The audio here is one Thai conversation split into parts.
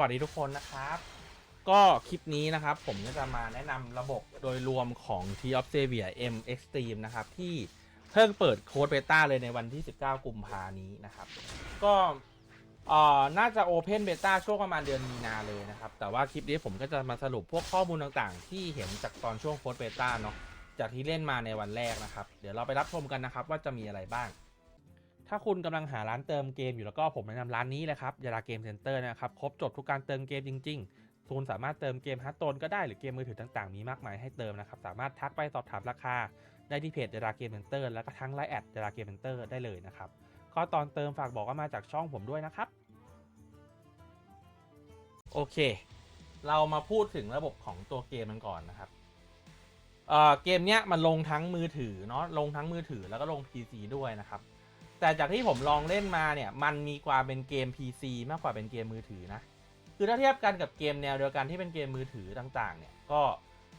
สวัสดีทุกคนนะครับ ก็คลิปนี้นะครับ ผมก็จะมาแนะนำระบบโดยรวมของ T of Xavier M Extreme นะครับ ที่เพิ่งเปิดโค้ดเบต้าเลยในวันที่ 19 กุมภานี้นะครับ ก็น่าจะ Open Beta ช่วงประมาณเดือนมีนาเลยนะครับ แต่ว่าคลิปนี้ผมก็จะมาสรุปพวกข้อมูลต่างๆ ที่เห็นจากตอนช่วงโค้ดเบต้าเนาะจากที่เล่นมาในวันแรกนะครับ เดี๋ยวเราไปรับชมกันนะครับว่าจะมีอะไรบ้าง ถ้าคุณกำลังหาร้านเติมเกมอยู่แล้วก็ผมแนะนำร้านนี้เลยครับยาราเกมเซ็นเตอร์นะครับ ครบจบทุกการเติมเกมจริง ๆ คุณสามารถเติมเกมฮัตโตนก็ได้หรือเกมมือถือต่างๆ มีมากมายให้เติมนะครับ สามารถทักไปสอบถามราคา ได้ที่เพจยาราเกมเซ็นเตอร์แล้วก็ทั้งไลน์แอดยาราเกมเซ็นเตอร์ได้เลยนะครับข้อตอนเติมฝากบอกว่ามาจากช่องผมด้วยนะครับ โอเค เรามาพูดถึงระบบของตัวเกมมันก่อนนะครับเออเกมเนี้ยมันลงทั้งมือถือเนาะลงทั้งมือถือแล้วก็ลง PC ด้วยนะครับ แต่จากที่ผมลองเล่นมาเนี่ย มันมีความเป็นเกม PC มากกว่าเป็นเกมมือถือนะ คือถ้าเทียบกันกับเกมแนวเดียวกันที่เป็นเกมมือถือต่างๆ เนี่ย ก็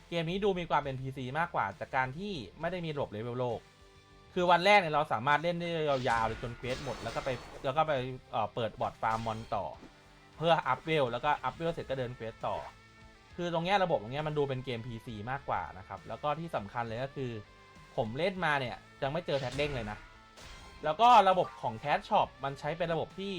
เกมนี้ดูมีความเป็น PC มากกว่าจากการที่ไม่ได้มีระบบเลเวลโลก คือวันแรกเนี่ยเราสามารถเล่นได้ยาวๆเลยจนเควสหมด แล้วก็ไปแล้วก็ไปเปิดบอร์ดฟาร์มมอนต่อ เพื่ออัพเวลแล้วก็อัพเวลเสร็จก็เดินเควสต่อ คือตรงนี้ระบบตรงเนี้ยมันดูเป็นเกม PC มากกว่านะครับ แล้วก็ที่สำคัญเลยก็คือ ผมเล่นมาเนี่ยยังไม่เจอแท็กเด้งเลยนะ แล้วก็ระบบของ Cash Shop มันใช้เป็นระบบที่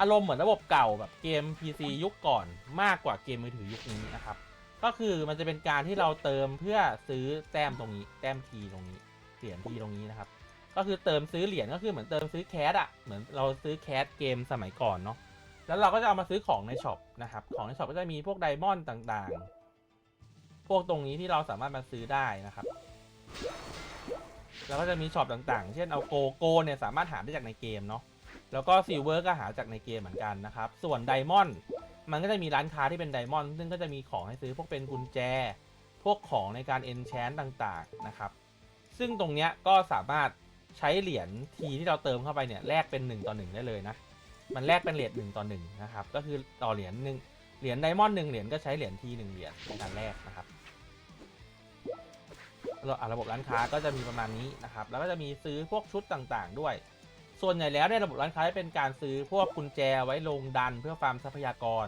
อารมณ์เหมือนระบบเก่าแบบเกม PC ยุคก่อนมากกว่าเกมมือถือยุคนี้นะครับ ก็คือมันจะเป็นการที่เราเติมเพื่อซื้อแต้มตรงนี้ แต้มทีตรงนี้เหรียญทีตรงนี้นะครับ ก็คือเติมซื้อเหรียญก็คือเหมือนเติมซื้อแคสอะเหมือนเราซื้อแคสเกมสมัยก่อนเนาะแล้วเราก็จะเอามาซื้อของในช็อปนะครับ ของในช็อปก็จะมีพวกไดมอนด์ต่างๆ พวกตรงนี้ที่เราสามารถมาซื้อได้นะครับ แล้วก็จะมีช็อปต่างๆ เช่นเอาโกโกเนี่ยสามารถหาได้จากในเกมเนาะ แล้วก็ซิลเวอร์ก็หาจากในเกมเหมือนกันนะครับ ส่วนไดมอนด์มันก็จะมีร้านค้าที่เป็นไดมอนด์ซึ่งก็จะมีของให้ซื้อพวกเป็นกุญแจ พวกของในการเอนแชนต่างๆนะครับ ซึ่งตรงเนี้ยก็สามารถใช้เหรียญทีที่เราเติมเข้าไปเนี่ยแลกเป็น1ต่อ1ได้เลยนะ มันแลกเป็นเหรียญหนึ่งต่อหนึ่งนะครับ ก็คือต่อเหรียญหนึ่งเหรียญไดมอนด์หนึ่งเหรียญก็ใช้เหรียญทีหนึ่งเหรียญในการแลกนะครับ ระบบร้านค้าก็จะมีประมาณนี้นะครับ แล้วก็จะมีซื้อพวกชุดต่างๆ ด้วย ส่วนใหญ่แล้วในระบบร้านค้าจะเป็นการซื้อพวกกุญแจไว้ลงดันเพื่อฟาร์มทรัพยากร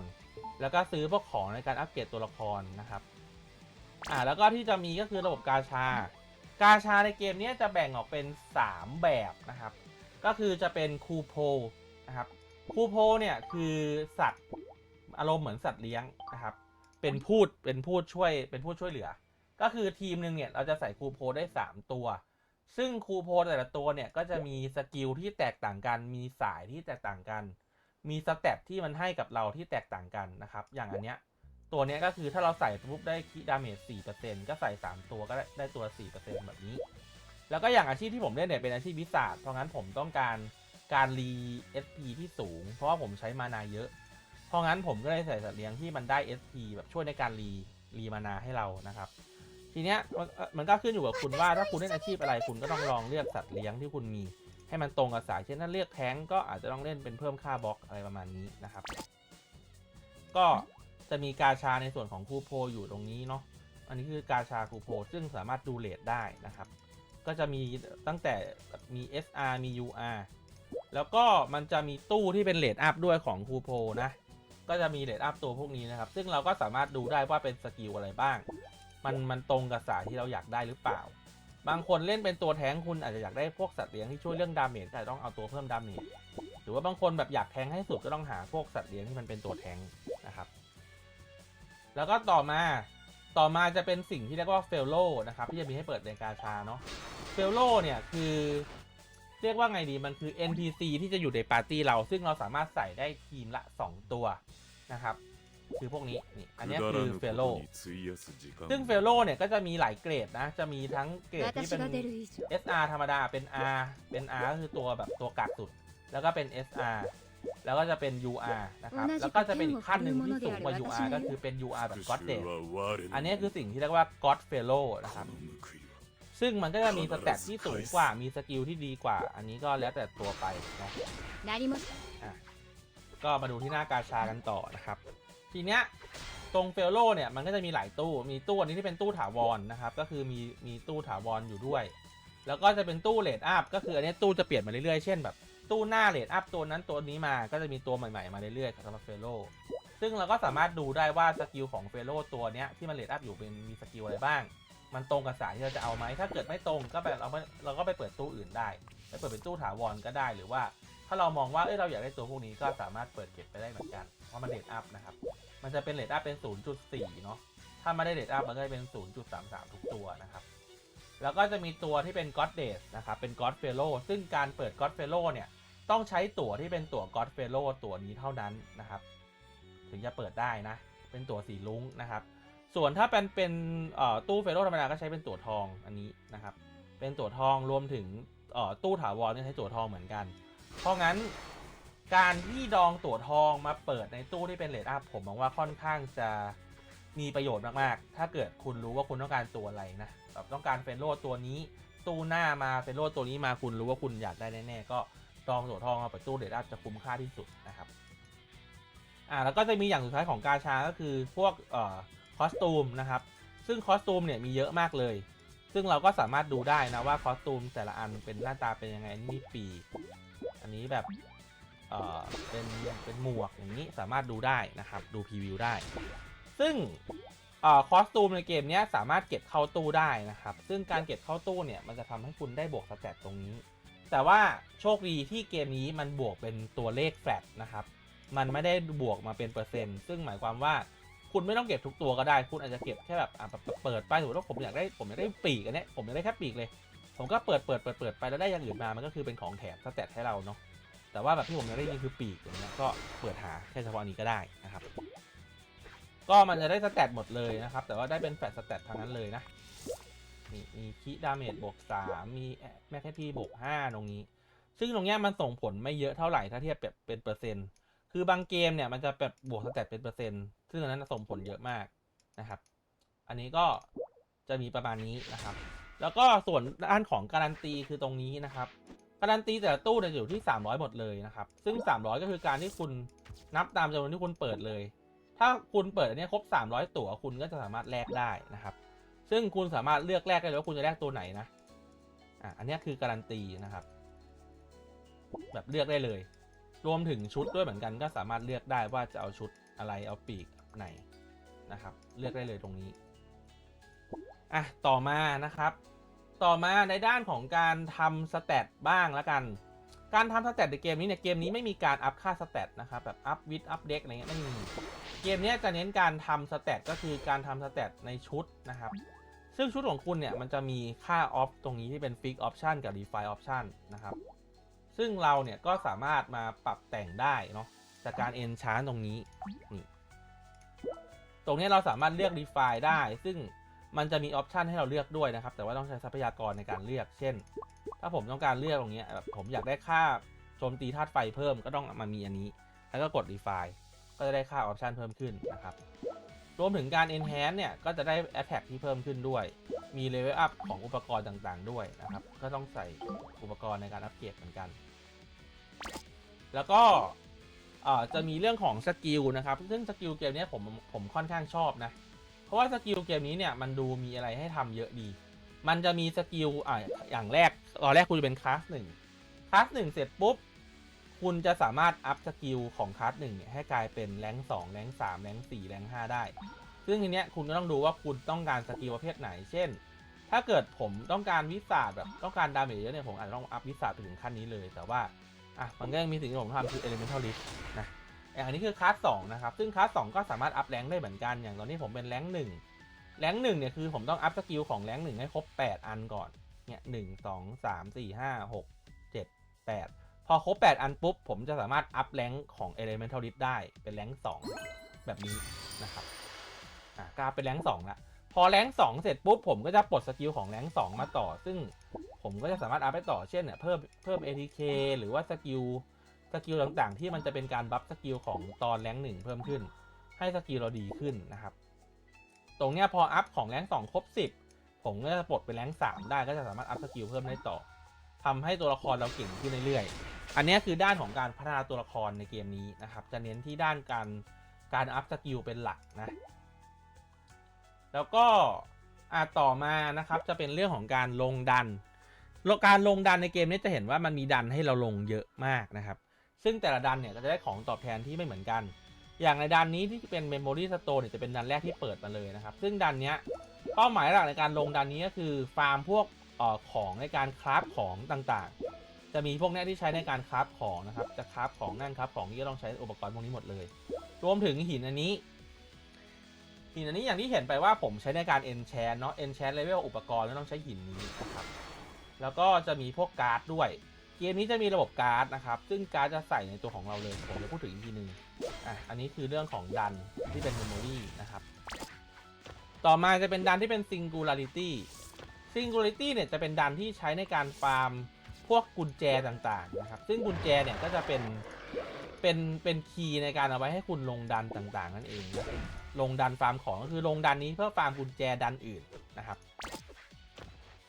แล้วก็ซื้อพวกของในการอัปเกรดตัวละครนะครับอ่าแล้วก็ที่จะมีก็คือระบบกาชา กาชาในเกมนี้จะแบ่งออกเป็น 3 แบบนะครับ ก็คือจะเป็นคูโพนะครับคูโพเนี่ยคือสัตว์อารมณ์เหมือนสัตว์เลี้ยงนะครับ เป็นพูดเป็นพูดช่วยเป็นพูดช่วยเหลือ ก็คือทีมหนึ่งเนี่ยเราจะใส่คูโพได้ 3 ตัว ซึ่งคูโพแต่ละตัวเนี่ยก็จะมีสกิลที่แตกต่างกัน มีสายที่แตกต่างกัน มีสเต็ปที่มันให้กับเราที่แตกต่างกันนะครับ อย่างอันเนี้ยตัวเนี้ยก็คือถ้าเราใส่ปุ๊บได้คีดดาเมจ4%ก็ใส่3ตัวก็ได้ได้ตัว4%แบบนี้ แล้วก็อย่างอาชีพที่ผมเล่นเนี่ยเป็นอาชีพวิสาดเพราะงั้นผมต้องการการรี SP ที่สูง เพราะว่าผมใช้มานาเยอะ เพราะงั้นผมก็เลยใส่สัตว์เลี้ยงที่มันได้ SP แบบช่วยในการรีรีมานาให้เรานะครับ ทีเนี้ยมันเอ่อมันก็ขึ้นอยู่กับคุณว่าถ้าคุณเล่นอาชีพอะไรคุณก็ต้องลองเลือกสัตว์เลี้ยงที่คุณมี ให้มันตรงกับสายเช่นถ้าเลือกแท้งก็อาจจะต้องเล่นเป็นเพิ่มค่าบล็อกอะไรประมาณนี้นะครับ ก็จะมีกาชาในส่วนของคูโพอยู่ตรงนี้เนาะอันนี้คือกาชาคูโพซึ่งสามารถดูเลทได้นะครับ ก็จะมีตั้งแต่มี SR มี UR แล้วก็มันจะมีตู้ที่เป็นเลดอัพด้วยของคูโพนะก็จะมีเลดอัพตัวพวกนี้นะครับ ซึ่งเราก็สามารถดูได้ว่าเป็นสกิลอะไรบ้าง มันมันตรงกับสายที่เราอยากได้หรือเปล่า บางคนเล่นเป็นตัวแทงคุณอาจจะอยากได้พวกสัตว์เลี้ยงที่ช่วยเรื่องดาเมจก็อาจจะต้องเอาตัวเพิ่มดาเมจหรือว่าบางคนแบบอยากแทงให้สุดก็ต้องหาพวกสัตว์เลี้ยงที่มันเป็นตัวแทงนะครับ แล้วก็ต่อมาต่อมาจะเป็นสิ่งที่เรียกว่าเฟลโลนะครับที่จะมีให้เปิดในกาชาเนาะเฟลโลเนี่ยคือเรียกว่าไงดีมันคือ NPC ที่จะอยู่ในปาร์ตี้เรา ซึ่งเราสามารถใส่ได้ทีมละ 2 ตัวนะครับ คือพวกนี้นี่อันนี้คือเฟลโลซึ่งเฟลโลเนี่ยก็จะมีหลายเกรดนะ จะมีทั้งเกรดที่เป็น SR ธรรมดาเป็น R เป็น R ก็คือตัวแบบตัวกากสุด แล้วก็เป็น SR แล้วก็จะเป็น UR นะครับ แล้วก็จะเป็นอีกขั้นหนึ่งที่สูงกว่า UR ก็คือเป็น UR แบบ God Dead อันนี้คือสิ่งที่เรียกว่า God Fellow นะครับ ซึ่งมันก็จะมีสเตตที่สูงกว่า มีสกิลที่ดีกว่า อันนี้ก็แล้วแต่ตัวไปนะก็มาดูที่หน้ากาชากันต่อนะครับ ทีเนี้ยตรงเฟลโลเนี่ยมันก็จะมีหลายตู้ มีตู้อันนี้ที่เป็นตู้ถาวรนะครับ ก็คือมีมีตู้ถาวรอยู่ด้วย แล้วก็จะเป็นตู้เลดอัพก็คืออันนี้ตู้จะเปลี่ยนมาเรื่อยๆ เช่นแบบตู้หน้าเลดอัพตัวนั้นตัวนี้มา ก็จะมีตัวใหม่ๆมาเรื่อยๆสำหรับเฟโลซึ่งเราก็สามารถดูได้ว่าสกิลของเฟโลตัวเนี้ยที่มันเลดอัพอยู่เป็นมีสกิลอะไรบ้าง มันตรงกับสายที่เราจะเอาไหม ถ้าเกิดไม่ตรงก็แบบเราไม่เราก็ไปเปิดตู้อื่นได้ ไปเปิดเป็นตู้ถาวรก็ได้ หรือว่า ถ้าเรามองว่าเอ้ยเราอยากได้ตัวพวกนี้ก็สามารถเปิดเก็บไปได้เหมือนกัน เพราะมันเลดอัพนะครับ มันจะเป็นเลดอัพเป็น 0.4 เนาะ ถ้าไม่ได้เลดอัพมันก็จะเป็น 0.33 ทุกตัวนะครับ แล้วก็จะมีตัวที่เป็น God d a y นะครับ เป็น God Fellow ซึ่งการเปิด God Fellow เนี่ย ต้องใช้ตั๋วที่เป็นตั๋ว God Fellow ตั๋วนี้เท่านั้นนะครับ ถึงจะเปิดได้นะ เป็นตั๋วสีลุ้งนะครับ ส่วนถ้าเป็นเป็นตู้เฟโลธรรมดาก็ใช้เป็นตั๋วทองอันนี้นะครับ เป็นตั๋วทองรวมถึงตู้ถาวรก็ใช้ตั๋วทองเหมือนกัน เพราะงั้น การที่ดองตั๋วทองมาเปิดในตู้ที่เป็นเลดอัพผมมองว่าค่อนข้างจะมีประโยชน์มากๆ ถ้าเกิดคุณรู้ว่าคุณต้องการตัวอะไรนะแบบต้องการเฟนโลตัวนี้ ตู้หน้ามาเฟนโลตัวนี้มาคุณรู้ว่าคุณอยากได้แน่ๆก็ดองตั๋วทองมาเปิดตู้เลดอัพจะคุ้มค่าที่สุดนะครับอ่าแล้วก็จะมีอย่างสุดท้ายของกาชาก็คือพวกเอ่อคอสตูมนะครับ ซึ่งคอสตูมเนี่ยมีเยอะมากเลย ซึ่งเราก็สามารถดูได้นะว่าคอสตูมแต่ละอันเป็นหน้าตาเป็นยังไงนนี้มีปี อันนี้แบบ เอ่อเป็นเป็นหมวกอย่างนี้สามารถดูได้นะครับ ดูพรีวิวได้ ซึ่งอคอสตูมในเกมนี้สามารถเก็บเข้าตู้ได้นะครับ ซึ่งการเก็บเข้าตู้เนี่ยมันจะทำให้คุณได้บวกสแตทตรงนี้ แต่ว่าโชคดีที่เกมนี้มันบวกเป็นตัวเลขแฟลตนะครับ มันไม่ได้บวกมาเป็นเปอร์เซ็นต์ ซึ่งหมายความว่าคุณไม่ต้องเก็บทุกตัวก็ได้ คุณอาจจะเก็บแค่แบบเปิดไปสมมติว่าผมอยากได้ผมอยากได้ปีกอันเนี้ยผมอยากได้แค่ปีกเลย ผมก็เปิดเปิดเปิดเปิดไปแล้วได้อย่างอื่นมา มันก็คือเป็นของแถมสแตทให้เราเนาะ แต่ว่าแบบที่ผมอยากได้จริงคือปีกอย่างเงี้ยก็เปิดหาแค่เฉพาะนนี้ก็ได้นะครับ ก็มันจะได้สแตทหมดเลยนะครับ แต่ว่าได้เป็นแฟลตสแตททางนั้นเลยนะมีมีคิดาเมจบวกสามมีแมคแคทีบวกห้าตรงนี้ ซึ่งตรงเนี้ยมันส่งผลไม่เยอะเท่าไหร่ถ้าเทียบแบบเป็นเปอร์เซ็นต์ คือบางเกมเนี่ยมันจะแบบบวกสแตทเป็นเปอร์เซ็นต์ ซึ่งอันนั้นส่งผลเยอะมากนะครับ อันนี้ก็จะมีประมาณนี้นะครับ แล้วก็ส่วนด้านของการันตีคือตรงนี้นะครับ การันตีแต่ละตู้เนี่ยอยู่ที่ 300 หมดเลยนะครับ ซึ่ง 300 ก็คือการที่คุณนับตามจำนวนที่คุณเปิดเลย ถ้าคุณเปิดอันนี้ครบ 300 ตั๋วคุณก็จะสามารถแลกได้นะครับ ซึ่งคุณสามารถเลือกแลกได้เลยว่าคุณจะแลกตัวไหนนะอะอันนี้คือการันตีนะครับ แบบเลือกได้เลย รวมถึงชุดด้วยเหมือนกันก็สามารถเลือกได้ว่าจะเอาชุดอะไรเอาปีกไหนนะครับ เลือกได้เลยตรงนี้อะต่อมานะครับ ต่อมาในด้านของการทำสเตตบ้างแล้วกัน การทำสเตตในเกมนี้เนี่ยเกมนี้ไม่มีการอัพค่าสเตตนะครับแบบอัพวิดอัพเด็กอะไรเงี้ยไม่มีเกมนี้จะเน้นการทำสเตตก็คือการทำสเตตในชุดนะครับ ซึ่งชุดของคุณเนี่ยมันจะมีค่าออฟตรงนี้ที่เป็นฟิกออปชันกับ Define Option นะครับซึ่งเราเนี่ยก็สามารถมาปรับแต่งได้เนาะจากการ enchant ตรงนี้นี่ตรงนี้เราสามารถเลือก Define ได้ ซึ่ง มันจะมีออปชันให้เราเลือกด้วยนะครับ แต่ว่าต้องใช้ทรัพยากรในการเลือก เช่น ถ้าผมต้องการเลือกตรงนี้แบบผมอยากได้ค่าโจมตีธาตุไฟเพิ่มก็ต้องมามีอันนี้ แล้วก็กด Define ก็จะได้ค่าออปชันเพิ่มขึ้นนะครับ รวมถึงการ enhance เนี่ย ก็จะได้ attack ที่เพิ่มขึ้นด้วย มี level up ของอุปกรณ์ต่างๆ ด้วยนะครับ ก็ต้องใส่อุปกรณ์ในการอัปเกรดเหมือนกัน แล้วก็จะมีเรื่องของสกิลนะครับ ซึ่งสกิลเกมนี้ผมผมค่อนข้างชอบนะ ราะว่าสกิลเกมนี้เนี่ยมันดูมีอะไรให้ทำเยอะดี มันจะมีสกิลอ่าอย่างแรกตอนแรกคุณจะเป็นคลาสหนึ่งคลาสหนึ่งเสร็จปุ๊บ คุณจะสามารถอัพสกิลของคลาสหนึ่งเนี่ยให้กลายเป็นแรงสองแรงสามแรงสี่แรงห้าได้ ซึ่งทีเนี้ยคุณก็ต้องดูว่าคุณต้องการสกิลประเภทไหน เช่น ถ้าเกิดผมต้องการวิสาดแบบต้องการดาเมจเยอะเนี่ยผมอาจจะต้องอัพวิสาดไปถึงขั้นนี้เลย แต่ว่าอะมันก็ยังมีสิ่งที่ผมทำคือ Elemental Rift นะ อย่างอันนี้คือคลาสสองนะครับ ซึ่งคลาสสองก็สามารถอัพแรงได้เหมือนกัน อย่างตอนนี้ผมเป็นแรงหนึ่งแรงหนึ่งเนี่ยคือผมต้องอัพสกิลของแรงหนึ่งให้ครบ 8 อันก่อน เนี่ยหนึ่งสองสามสี่ห้าหกเจ็ดแปดพอครบ 8 อันปุ๊บ ผมจะสามารถอัพแรงของ Elemental Rift ได้เป็นแรงสองแบบนี้นะครับ อะกลายเป็นแรงสองละ พอแรงสองเสร็จปุ๊บ ผมก็จะปลดสกิลของแรงสองมาต่อ ซึ่งผมก็จะสามารถอัพไปต่อ เช่นเนี่ยเพิ่มเพิ่ม ATK หรือว่าสกิล สกิลต่างๆ ที่มันจะเป็นการบัฟสกิลของตอนแรงหนึ่งเพิ่มขึ้น ให้สกิลเราดีขึ้นนะครับ ตรงเนี้ยพออัพของแรงสองครบสิบผมก็จะปลดเป็นแรงสามได้ก็จะสามารถอัพสกิลเพิ่มได้ต่อทำให้ตัวละครเราเก่งขึ้นเรื่อยๆ อันนี้คือด้านของการพัฒนาตัวละครในเกมนี้นะครับ จะเน้นที่ด้านการการอัพสกิลเป็นหลักนะ แล้วก็อะต่อมานะครับจะเป็นเรื่องของการลงดัน การลงดันในเกมนี้จะเห็นว่ามันมีดันให้เราลงเยอะมากนะครับ ซึ่งแต่ละดันเนี่ยก็จะได้ของตอบแทนที่ไม่เหมือนกัน อย่างในดันนี้ที่เป็นเมมโมรี่สโตนเนี่ยจะเป็นดันแรกที่เปิดมาเลยนะครับ ซึ่งดันเนี้ยเป้าหมายหลักในการลงดันนี้ก็คือฟาร์มพวกออของในการคราฟของต่างๆ จะมีพวกนี้ที่ใช้ในการคราฟของนะครับ จะคราฟของนั่นครับของนี้ก็ต้องใช้อุปกรณ์พวกนี้หมดเลย รวมถึงหินอันนี้หินอันนี้อย่างที่เห็นไปว่าผมใช้ในการ enchant เนาะ enchant level อุปกรณ์แล้วต้องใช้หินนี้นะครับแล้วก็จะมีพวกการ์ดด้วย กมนี้จะมีระบบการ์ดนะครับ ซึ่งการ์ดจะใส่ในตัวของเราเลยผมจะพูดถึงอีกทีหนึงอะอันนี้คือเรื่องของดันที่เป็นเมมโมรีนะครับ ต่อมาจะเป็นดันที่เป็น singularity singularity เนี่ยจะเป็นดันที่ใช้ในการฟาร์มพวกกุญแจต่างๆนะครับ ซึ่งกุญแจเนี่ยก็จะเป็นเป็นเป็นคีย์ในการเอาไว้ให้คุณลงดันต่างๆ นั่นเอง ลงดันฟาร์มของก็คือลงดันนี้เพื่อฟาร์มกุญแจดันอื่นนะครับ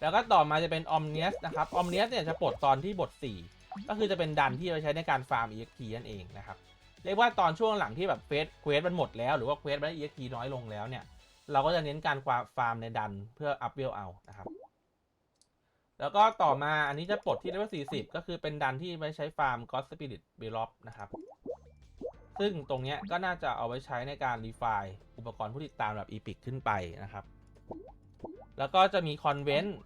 แล้วก็ต่อมาจะเป็น Omnius นะครับ Omnius เนี่ยจะปลดตอนที่บท 4 ก็คือจะเป็นดันที่เอาใช้ในการฟาร์ม EXP นั่นเองนะครับเรียกว่าตอนช่วงหลังที่แบบเฟสเควสมันหมดแล้วหรือว่าเควสมันได้ EXP น้อยลงแล้วเนี่ยเราก็จะเน้นการฟาร์มในดันเพื่ออัพเวลเอานะครับแล้วก็ต่อมาอันนี้จะปลดที่เลเวล40 ก็คือเป็นดันที่ไว้ใช้ฟาร์ม God Spirit b e l o p นะครับซึ่งตรงเนี้ยก็น่าจะเอาไว้ใช้ในการรีไฟล์อุปกรณ์ผู้ติดตามแบบ Epic ขึ้นไปนะครับ แล้วก็จะมีคอนเวนต์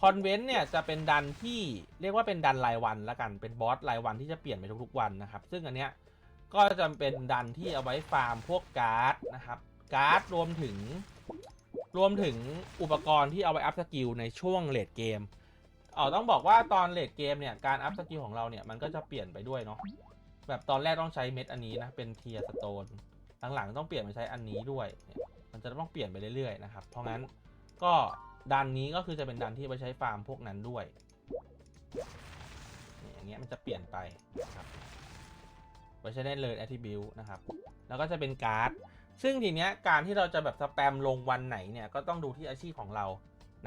คอนเวนต์เนี่ยจะเป็นดันที่เรียกว่าเป็นดันรายวันละกันเป็นบอสรายวันที่จะเปลี่ยนไปทุกๆวันนะครับ ซึ่งอันเนี้ยก็จะเป็นดันที่เอาไว้ฟาร์มพวกการ์ดนะครับ การ์ดรวมถึงรวมถึงอุปกรณ์ที่เอาไว้อัพสกิลในช่วงเลดเกมเอ๋อต้องบอกว่าตอนเลดเกมเนี่ยการอัพสกิลของเราเนี่ยมันก็จะเปลี่ยนไปด้วยเนาะแบบตอนแรกต้องใช้เม็ดอันนี้นะเป็นเทียสโตนหลังๆต้องเปลี่ยนมาใช้อันนี้ด้วย มันจะต้องเปลี่ยนไปเรื่อยๆนะครับ เพราะงั้นก็ ดันนี้ก็คือจะเป็นดันที่ไปใช้ฟาร์มพวกนั้นด้วยนี่อย่างเงี้ยมันจะเปลี่ยนไปนะครับไว้ใช้ได้เลย attribute นะครับ แล้วก็จะเป็นการ์ด ซึ่งทีเนี้ยการที่เราจะแบบสแปมลงวันไหนเนี่ยก็ต้องดูที่อาชีพของเรา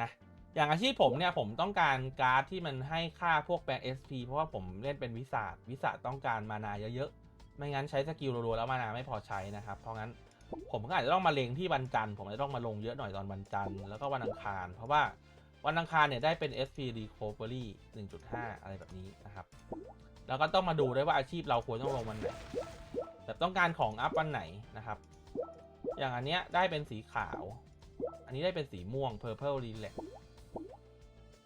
นะอย่างอาชีพผมเนี่ยผมต้องการการ์ดที่มันให้ค่าพวกแปลง SP เพราะว่าผมเล่นเป็นวิสาดวิสาดต้องการมานาเยอะๆ ไม่งั้นใช้สกิลรัวๆแล้วมานาไม่พอใช้นะครับ เพราะงั้น ผมก็อาจจะต้องมาเลงที่วันจันทร์ผมจะต้องมาลงเยอะหน่อยตอนวันจันทร์แล้วก็วันอังคาร เพราะว่าวันอังคารเนี่ยได้เป็น SP Recovery 1.5 อะไรแบบนี้นะครับ แล้วก็ต้องมาดูด้วยว่าอาชีพเราควรต้องลงวันไหนแบบต้องการของอัพวันไหนนะครับ อย่างอันเนี้ยได้เป็นสีขาว อันนี้ได้เป็นสีม่วง purple relax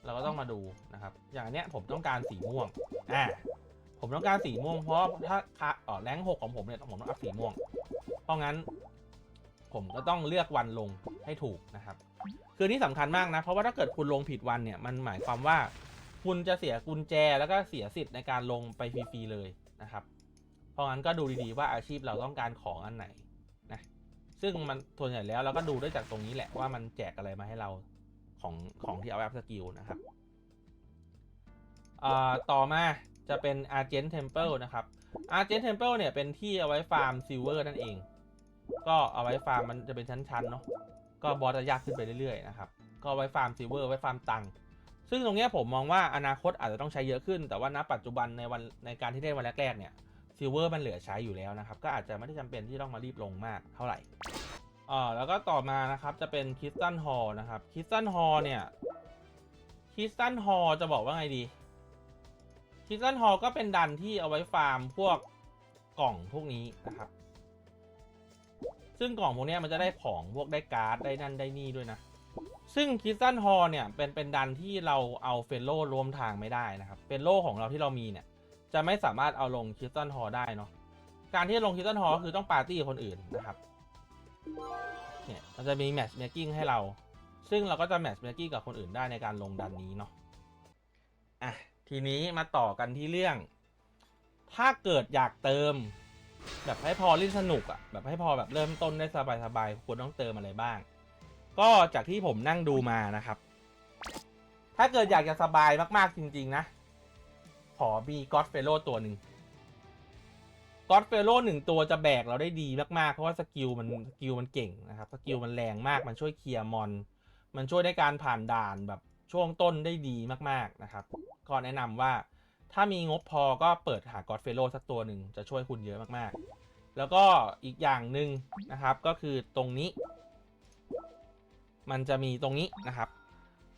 เราก็ต้องมาดูนะครับ อย่างอันเนี้ยผมต้องการสีม่วง อ่า ผมต้องการสีม่วงเพราะถ้าอ๋อแรงหกของผมเนี่ยผมต้องอัพสีม่วง เพราะงั้น ผมก็ต้องเลือกวันลงให้ถูกนะครับ คือนี่สำคัญมากนะ เพราะว่าถ้าเกิดคุณลงผิดวันเนี่ยมันหมายความว่าคุณจะเสียกุญแจแล้วก็เสียสิทธิ์ในการลงไปฟรีๆเลยนะครับ เพราะงั้นก็ดูดีๆว่าอาชีพเราต้องการของอันไหนนะซึ่งมันส่วนใหญ่แล้วเราก็ดูได้จากตรงนี้แหละว่ามันแจกอะไรมาให้เราของของที่เอาแอปสกิลนะครับต่อมาจะเป็น Argent Temple นะครับ Argent Temple เนี่ยเป็นที่เอาไว้ฟาร์มซิลเวอร์นั่นเอง ก็เอาไว้ฟาร์มมันจะเป็นชั้นๆเนาะก็บอสจะยากขึ้นไปเรื่อยๆนะครับก็ไว้ฟาร์มซิลเวอร์ไว้ฟาร์มตังค์ซึ่งตรงนี้ผมมองว่าอนาคตอาจจะต้องใช้เยอะขึ้น แต่ว่าณปัจจุบันในวันในการที่เล่นวันแรกๆเนี่ยซิลเวอร์มันเหลือใช้อยู่แล้วนะครับ ก็อาจจะไม่ได้จำเป็นที่ต้องมารีบลงมากเท่าไหร่อ่าแล้วก็ต่อมานะครับจะเป็นคิสตันฮอลนะครับคิสตันฮอลเนี่ยคิสตันฮอลจะบอกว่าไงดีคิสตันฮอลก็เป็นดันที่เอาไว้ฟาร์มพวกกล่องพวกนี้นะครับ ซึ่งกล่องพวกนี้มันจะได้ของพวกได้การ์ดได้นั่นได้นี่ด้วยนะ ซึ่งคิสตันฮอลเนี่ยเป็นเป็นดันที่เราเอาเฟลโล่รวมทางไม่ได้นะครับเฟลโล่ของเราที่เรามีเนี่ย จะไม่สามารถเอาลงคิสตันฮอลได้เนาะการที่ลงคิสตันฮอลคือต้องปาร์ตี้กับคนอื่นนะครับเนี่ยมันจะมีแมทช์เมคกิ้งให้เรา ซึ่งเราก็จะแมทช์เมคกิ้งกับคนอื่นได้ในการลงดันนี้เนาะอะทีนี้มาต่อกันที่เรื่อง ถ้าเกิดอยากเติม แบบให้พอเล่นสนุกอะแบบให้พอแบบเริ่มต้นได้สบายๆควรต้องเติมอะไรบ้าง ก็จากที่ผมนั่งดูมานะครับ ถ้าเกิดอยากจะสบายมากๆจริง ๆ นะ ขอมีก็ d เฟโ o ตัวหนึ่งก็ d เฟโ o หนึ่งตัวจะแบกเราได้ดีมากๆ เพราะว่าสกิลมันสกิลมันเก่งนะครับสกิลมันแรงมากมันช่วยเคลียร์มอน มันช่วยในการผ่านด่านแบบช่วงต้นได้ดีมากๆนะครับก็แนะนำว่า ถ้ามีงบพอก็เปิดหาก็ d เฟโ o สักตัวหนึ่งจะช่วยคุณเยอะมากๆ แล้วก็อีกอย่างหนึ่งนะครับก็คือตรงนี้ มันจะมีตรงนี้นะครับ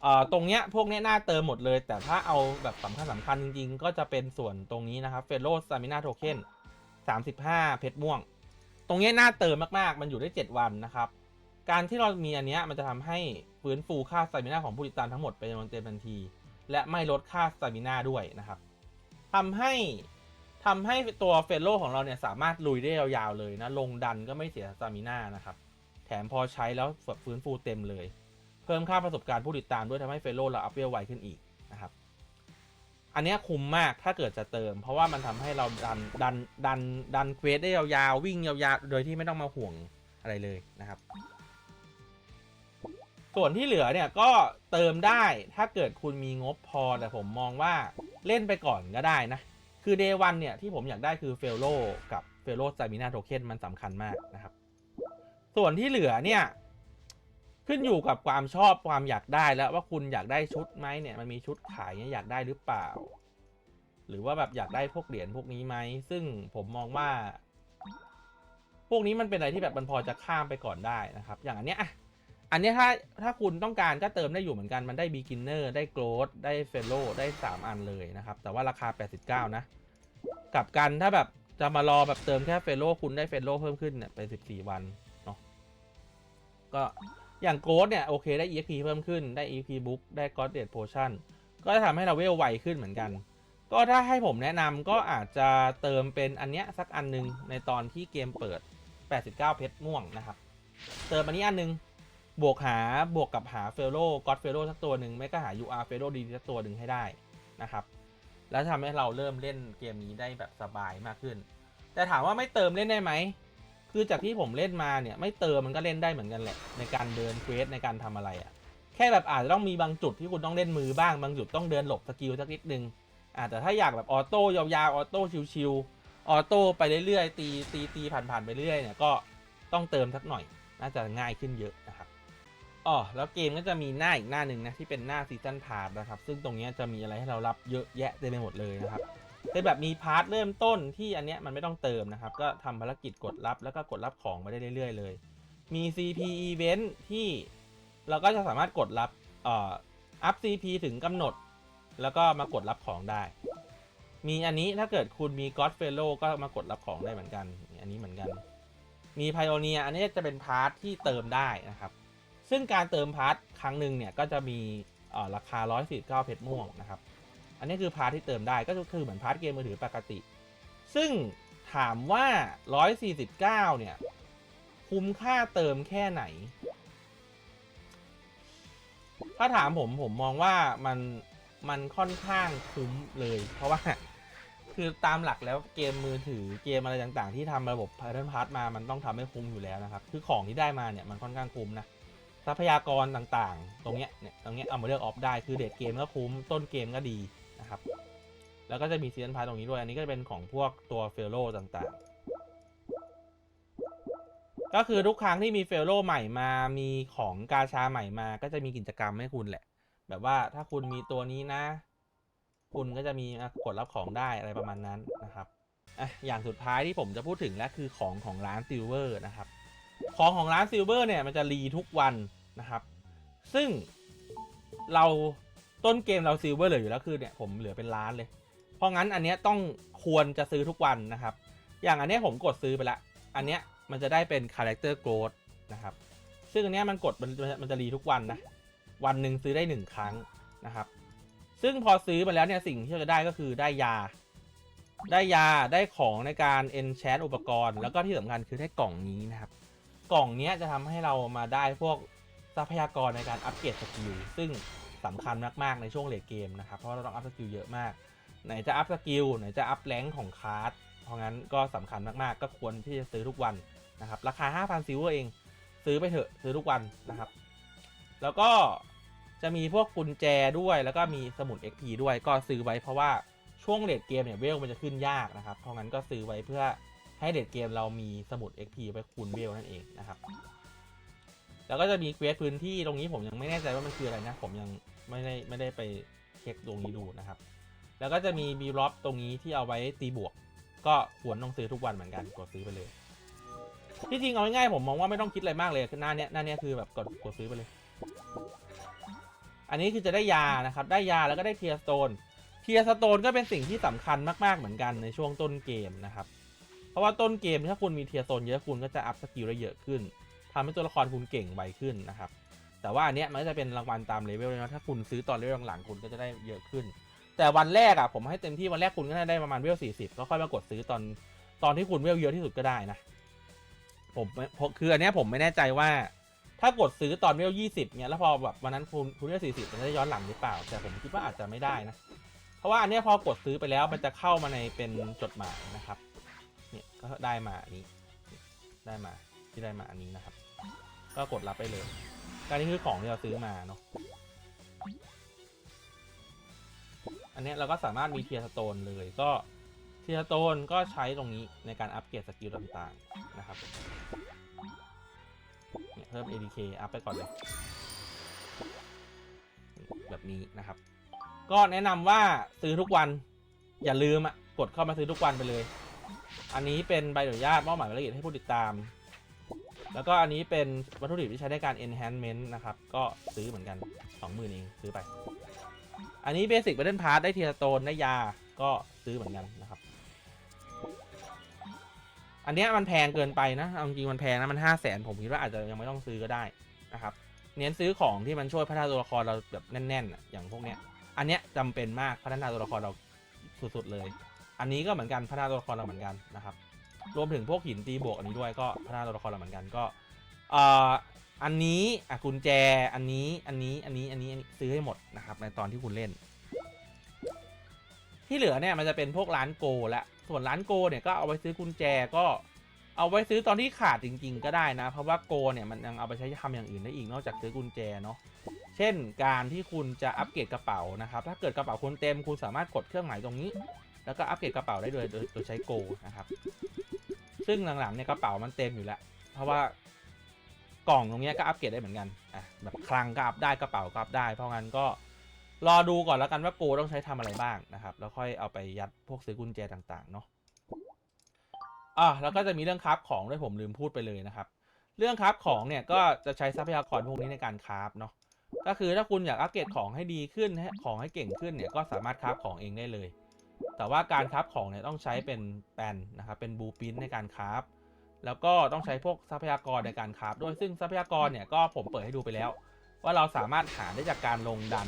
เอ่อตรงเนี้ยพวกเนี้ยน่าเติมหมดเลย แต่ถ้าเอาแบบสำคัญสำคัญจริงๆ ก็จะเป็นส่วนตรงนี้นะครับเฟโลสตามินาโทเค็น35 เพชรม่วง ตรงเนี้ยน่าเติมมากๆ มันอยู่ได้ 7 วันนะครับ การที่เรามีอันเนี้ยมันจะทำให้ฟื้นฟูค่าสตามินาของผู้ติดตามทั้งหมดเป็นจำนวนเต็มทันที และไม่ลดค่าสตามินาด้วยนะครับ ทำให้ทำให้ตัวเฟลโลของเราเนี่ยสามารถลุยได้ยาวๆเลยนะ ลงดันก็ไม่เสียสตามินานะครับ แถมพอใช้แล้วฟื้นฟูเต็มเลย เพิ่มค่าประสบการณ์ผู้ติดตามด้วยทำให้เฟลโลเราอัพเวลไวขึ้นอีกนะครับ อันนี้คุ้มมากถ้าเกิดจะเติม เพราะว่ามันทำให้เราดันดันดันดันเควสได้ยาวๆวิ่งยาวๆ โดยที่ไม่ต้องมาห่วงอะไรเลยนะครับ ส่วนที่เหลือเนี่ยก็เติมได้ถ้าเกิดคุณมีงบพอแต่ผมมองว่าเล่นไปก่อนก็ได้นะ คือ Day 1เนี่ยที่ผมอยากได้คือเฟลโลกับเฟลโลสตามินาโทเค็นมันสำคัญมากนะครับ ส่วนที่เหลือเนี่ย ขึ้นอยู่กับความชอบความอยากได้แล้วว่าคุณอยากได้ชุดไหมเนี่ยมันมีชุดขายเนี่ยอยากได้หรือเปล่า หรือว่าแบบอยากได้พวกเหรียญพวกนี้ไหมซึ่งผมมองว่า พวกนี้มันเป็นอะไรที่แบบมันพอจะข้ามไปก่อนได้นะครับ อย่างอันเนี้ย อันนี้ถ้าถ้าคุณต้องการก็เติมได้อยู่เหมือนกันมันได้ beginner ได้ growth ได้ fellow ได้ 3 อันเลยนะครับ แต่ว่าราคา 89 นะ กลับกันถ้าแบบจะมารอแบบเติมแค่ fellow คุณได้ fellow เพิ่มขึ้นเนี่ยไป14 วันเนาะก็อย่าง growth เนี่ยโอเคได้ exp เพิ่มขึ้นได้ exp book ได้ god date potion ก็จะทำให้เราเวลไวขึ้นเหมือนกัน ก็ถ้าให้ผมแนะนำก็อาจจะเติมเป็นอันเนี้ยสักอันหนึงในตอนที่เกมเปิด 89 เพชรม่วงนะครับ เติมอันนี้อันหนึง บวกหาบวกกับหาเฟลโลก็อดเฟลโลสักตัวหนึ่งไม่ก็หา UR เฟลโลดีสักตัวหนึ่งให้ได้นะครับ แล้วทำให้เราเริ่มเล่นเกมนี้ได้แบบสบายมากขึ้น แต่ถามว่าไม่เติมเล่นได้ไหม คือจากที่ผมเล่นมาเนี่ยไม่เติมมันก็เล่นได้เหมือนกันแหละ ในการเดินเควสในการทำอะไรอะ่ะแค่แบบอาจจะต้องมีบางจุดที่คุณต้องเล่นมือบ้างบางจุดต้องเดินหลบสกิลสักนิดนึงอ่าแต่ถ้าอยากแบบออโต้ยาวๆออโต้ชิวๆออโต้ไปเรื่อยๆตีตีตีผ่านๆไปเรื่อยเนี่ยก็ต้องเติมสักหน่อย น่าจะง่ายขึ้นเยอะนะครับ อ๋อแล้วเกมก็จะมีหน้าอีกหน้าหนึ่งนะที่เป็นหน้าซีซันพาร์ทนะครับ ซึ่งตรงนี้จะมีอะไรให้เรารับเยอะแยะเต็มไปหมดเลยนะครับเป็นแบบมีพาร์ทเริ่มต้นที่อันเนี้ยมันไม่ต้องเติมนะครับ ก็ทำภารกิจกดรับแล้วก็กดรับของมาได้เรื่อย ๆ เลย มี CP Event ที่เราก็จะสามารถกดรับเอ่ออัพ CP ถึงกำหนด แล้วก็มากดรับของได้ มีอันนี้ถ้าเกิดคุณมี God Fellow ก็มากดรับของได้เหมือนกัน อันนี้เหมือนกัน มี Pioneer อันนี้จะเป็นพาร์ทที่เติมได้นะครับ ซึ่งการเติมพาร์ทครั้งหนึ่งเนี่ยก็จะมีราคา 149 เพชรม่วงนะครับ อันนี้คือพาร์ทที่เติมได้ก็คือเหมือนพาร์ทเกมมือถือปกติ ซึ่งถามว่า 149 เนี่ย คุ้มค่าเติมแค่ไหน ถ้าถามผมผมมองว่ามันมันค่อนข้างคุ้มเลย เพราะว่าคือตามหลักแล้วเกมมือถือเกมอะไรต่างๆ ที่ทำระบบ Pattern Pass มามันต้องทำให้คุ้มอยู่แล้วนะครับ คือของที่ได้มาเนี่ยมันค่อนข้างคุ้มนะ ทรัพยากรต่างๆ ตรงเนี้ยเนี่ยตรงเนี้ยเอามาเลือกออฟได้คือเดทเกมก็คุ้มต้นเกมก็ดีนะครับ แล้วก็จะมีซีซันพาร์ตรงนี้ด้วย อันนี้ก็จะเป็นของพวกตัวเฟลโลต่างๆ ก็คือทุกครั้งที่มีเฟลโลใหม่มามีของกาชาใหม่มา ก็จะมีกิจกรรมให้คุณแหละ แบบว่าถ้าคุณมีตัวนี้นะ คุณก็จะมีกดรับของได้อะไรประมาณนั้นนะครับอะอย่างสุดท้ายที่ผมจะพูดถึงแล้วคือของของร้านซิลเวอร์นะครับของของร้านซิลเวอร์เนี่ยมันจะรีทุกวัน นะครับ ซึ่งเราต้นเกมเราซิลเวอร์เหลืออยู่แล้วคือเนี่ยผมเหลือเป็นล้านเลย เพราะงั้นอันเนี้ยต้องควรจะซื้อทุกวันนะครับ อย่างอันเนี้ยผมกดซื้อไปละ อันเนี้ยมันจะได้เป็น Character Growth นะครับ ซึ่งอันเนี้ยมันกดมันมันจะรีทุกวันนะ วันหนึ่งซื้อได้หนึ่งครั้งนะครับ ซึ่งพอซื้อมาแล้วเนี่ยสิ่งที่เราจะได้ก็คือได้ยา ได้ยาได้ของในการ enchant อุปกรณ์ แล้วก็ที่สำคัญคือได้กล่องนี้นะครับ กล่องเนี้ยจะทำให้เรามาได้พวก ทรัพยากรในการอัปเกรดสกิลซึ่งสำคัญมาก ๆ ในช่วงเลทเกมนะครับ เพราะเราต้องอัพสกิลเยอะมาก ไหนจะอัพสกิลไหนจะอัพแรงของคาร์ดเพราะงั้นก็สำคัญมาก ๆ ก็ควรที่จะซื้อทุกวันนะครับ ราคา 5,000ซิลเวอร์เอง ซื้อไปเถอะซื้อทุกวันนะครับ แล้วก็จะมีพวกกุญแจด้วยแล้วก็มีสมุด XP ด้วยก็ซื้อไว้เพราะว่าช่วงเลดเกมเนี่ยเวลมันจะขึ้นยากนะครับ เพราะงั้นก็ซื้อไว้เพื่อให้เลดเกมเรามีสมุด XP ไว้คูณเวลนั่นเองนะครับ แล้วก็จะมีเควสพื้นที่ตรงนี้ผมยังไม่แน่ใจว่ามันคืออะไรนะ ผมยังไม่ได้ไม่ได้ไปเช็คตรงนี้ดูนะครับ แล้วก็จะมีบีล็อปตรงนี้ที่เอาไว้ตีบวก ก็ควรต้องซื้อทุกวันเหมือนกันกดซื้อไปเลยที่จริงเอาง่ายๆผมมองว่าไม่ต้องคิดอะไรมากเลยคือหน้าเนี้ยหน้าเนี้ยคือแบบกดกดซื้อไปเลย อันนี้คือจะได้ยานะครับ ได้ยาแล้วก็ได้เทียสโตนเทียสโตนก็เป็นสิ่งที่สำคัญมากๆเหมือนกันในช่วงต้นเกมนะครับ เพราะว่าต้นเกมถ้าคุณมีเทียสโตนเยอะคุณก็จะอัพสกิลได้เยอะขึ้น ทำให้ตัวละครคุณเก่งไวขึ้นนะครับ แต่ว่าอันเนี้ยมันจะเป็นรางวัลตามเลเวลนะถ้าคุณซื้อตอนเลเวลหลังๆคุณก็จะได้เยอะขึ้น แต่วันแรกอะผมให้เต็มที่วันแรกคุณก็ได้ประมาณเวล40ก็ค่อยมากดซื้อตอนตอนที่คุณเวลเยอะที่สุดก็ได้นะผมคืออันเนี้ยผมไม่แน่ใจว่า ถ้ากดซื้อตอนเวลยี่สิบเนี่ยแล้วพอแบบวันนั้นคุณคุณเวลสี่สิบมันจะย้อนหลังหรือเปล่า แต่ผมคิดว่าอาจจะไม่ได้นะเพราะว่าอันเนี้ยพอกดซื้อไปแล้วมันจะเข้ามาในเป็นจดหมายนะครับเนี่ยก็ได้มาอันนี้ได้มาที่ได้มาอันนี้นะครับ ก็กดรับไปเลย การนี้คือของที่เราซื้อมาเนาะ อันนี้เราก็สามารถมีเทียร์สโตนเลย ก็เทียร์สโตนก็ใช้ตรงนี้ในการอัปเกรดสกิลต่างๆนะครับเนี่ยเพิ่ม ADK อัพไปก่อนเลย แบบนี้นะครับ ก็แนะนำว่าซื้อทุกวัน อย่าลืมอะ กดเข้ามาซื้อทุกวันไปเลย อันนี้เป็นใบอนุญาตมอบหมายรายละเอียดให้ผู้ติดตาม แล้วก็อันนี้เป็นวัตถุดิบที่ใช้ในการ enhancement นะครับ ก็ซื้อเหมือนกัน 20,000เองซื้อไป อันนี้ basic battle pass ได้เทียโตนได้ยาก็ซื้อเหมือนกันนะครับ อันเนี้ยมันแพงเกินไปนะเอาจริงมันแพงนะมันห้าแสนผมคิดว่าอาจจะยังไม่ต้องซื้อก็ได้นะครับ เน้นซื้อของที่มันช่วยพัฒนาตัวละครเราแบบแน่นๆอย่างพวกเนี้ย อันเนี้ยจำเป็นมากพัฒนาตัวละครเราสุดๆเลย อันนี้ก็เหมือนกันพัฒนาตัวละครเราเหมือนกันนะครับ รวมถึงพวกหินตีบวกอันนี้ด้วยก็พัฒนาตัวละครเราเหมือนกันก็อ่ออันนี้อะกุญแจอันนี้อันนี้อันนี้อันนี้อันนี้ซื้อให้หมดนะครับในตอนที่คุณเล่น ที่เหลือเนี่ยมันจะเป็นพวกร้านโกและส่วนร้านโกเนี่ยก็เอาไว้ซื้อกุญแจก็เอาไว้ซื้อตอนที่ขาดจริง ๆ ก็ได้นะ เพราะว่าโกเนี่ยมันยังเอาไปใช้ทำอย่างอื่นได้อีกนอกจากซื้อกุญแจเนาะเช่นการที่คุณจะอัปเกรดกระเป๋านะครับ ถ้าเกิดกระเป๋าคุณเต็มคุณสามารถกดเครื่องหมายตรงนี้ แล้วก็อัปเกรดกระเป๋าได้โดยโดยโดยใช้โกนะครับ ซึ่งหลังๆเนี่ยกระเป๋ามันเต็มอยู่แล้ว เพราะว่ากล่องตรงเนี้ยก็อัปเกรดได้เหมือนกันอะแบบคลังก็อัพได้กระเป๋าก็อัพได้ เพราะงั้นก็รอดูก่อนแล้วกันว่าโกต้องใช้ทำอะไรบ้างนะครับ แล้วค่อยเอาไปยัดพวกซื้อกุญแจต่างๆเนาะอะแล้วก็จะมีเรื่องคราฟของด้วยผมลืมพูดไปเลยนะครับ เรื่องคราฟของเนี่ยก็จะใช้ทรัพยากรพวกนี้ในการคราฟเนาะก็คือถ้าคุณอยากอัปเกรดของให้ดีขึ้นของให้เก่งขึ้นเนี่ยก็สามารถคราฟของเองได้เลย แต่ว่าการคราฟของเนี่ยต้องใช้เป็นแปนนะครับเป็นบูปินในการคราฟแล้วก็ต้องใช้พวกทรัพยากรในการคราฟด้วยซึ่งทรัพยากรเนี่ยก็ผมเปิดให้ดูไปแล้ว ว่าเราสามารถหาได้จากการลงดัน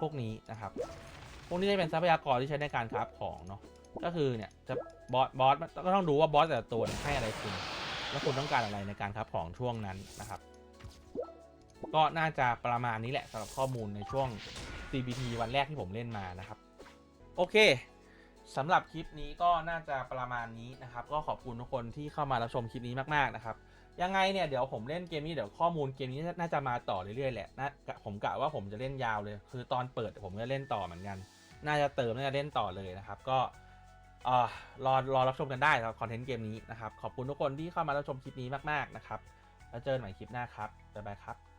พวกนี้นะครับ พวกนี้จะเป็นทรัพยากรที่ใช้ในการคราฟของเนาะก็คือเนี่ยจะบอสบอสก็ต้องดูว่าบอสแต่ละตัวให้อะไรคุณแล้วคุณต้องการอะไรในการคราฟของช่วงนั้นนะครับ ก็น่าจะประมาณนี้แหละสำหรับข้อมูลในช่วง CBT วันแรกที่ผมเล่นมานะครับ โอเคสำหรับคลิปนี้ก็น่าจะประมาณนี้นะครับ ก็ขอบคุณทุกคนที่เข้ามารับชมคลิปนี้มากๆนะครับ ยังไงเนี่ยเดี๋ยวผมเล่นเกมนี้เดี๋ยวข้อมูลเกมนี้น่าจะมาต่อเรื่อยๆแหละนะผมกะว่าผมจะเล่นยาวเลย คือตอนเปิดผมจะเล่นต่อเหมือนกัน น่าจะเติมน่าจะเล่นต่อเลยนะครับ ก็รอรอรับชมกันได้สำหรับคอนเทนต์เกมนี้นะครับ ขอบคุณทุกคนที่เข้ามารับชมคลิปนี้มากๆนะครับ แล้วเจอกันใหม่คลิปหน้าครับบ๊ายบายครับ